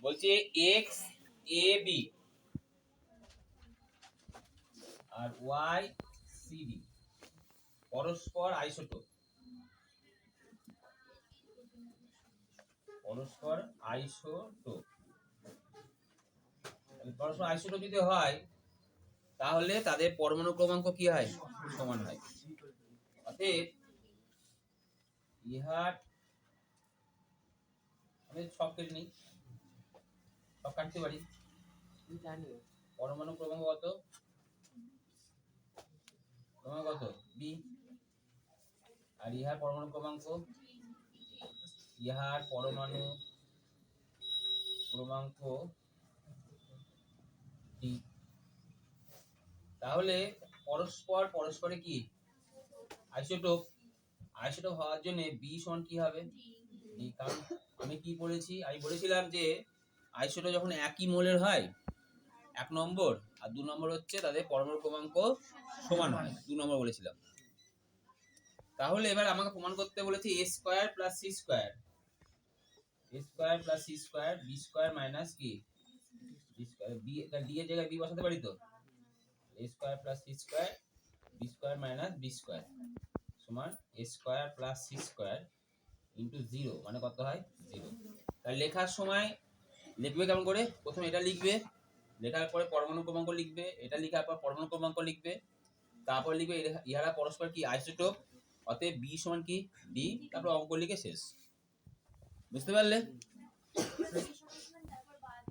বলছে X A B R Y C D পরস্পর isotope. পরস্পর আইসোটোপ। তাহলে পরস্পর আইসোটোপ যদি হয়, তাহলে তাদের পরমাণু ক্রমাঙ্ক কি হয়? সমান হয়। অতএব ইহার, আমি সব কেটে নিই। সব কাটতে পারি জানি। পরমাণু ক্রমাঙ্ক কত? ক্রমাঙ্ক কত? বি আর ইহার পরমাণু ক্রমাঙ্ক? ইহার পরমাণু ক্রমাঙ্ক ডি তাহলে পরস্পর পরস্পরে কি? আইসোটোপ। আইসোটোপ হওয়ার জন্য বি সমান কি হবে? ডি কারণ আমি কি বলেছি? আমি বলেছিলাম যে আইসোটোপ যখন একই মোলের হয়, এক নম্বর আর দু নম্বর হচ্ছে তাদের পরমাণু ক্রমাঙ্ক সমান হয়। দু নম্বর বলেছিলাম। তাহলে এবার আমাকে প্রমাণ করতে বলেছে A square plus C square. A square plus C square B square minus কি? বি ডি এর জায়গায় বি বসাতে পারি তো? A square plus C square, B square minus B square সমান A square plus C square into zero মানে কত হয়? জিরো। তাহলে লেখার সময় লিখবে কেমন করে? প্রথমে এটা লিখবে, লেখার পরে পরমাণু ক্রমাঙ্ক লিখবে, এটা লেখার পর পরমাণু ক্রমাঙ্ক লিখবে, তারপর লিখবে ইহারা পরস্পর কি? আইসোটোপ, অতএব বি সমান কি? ডি তারপর অঙ্ক লিখে শেষ। বুঝতে পারলে?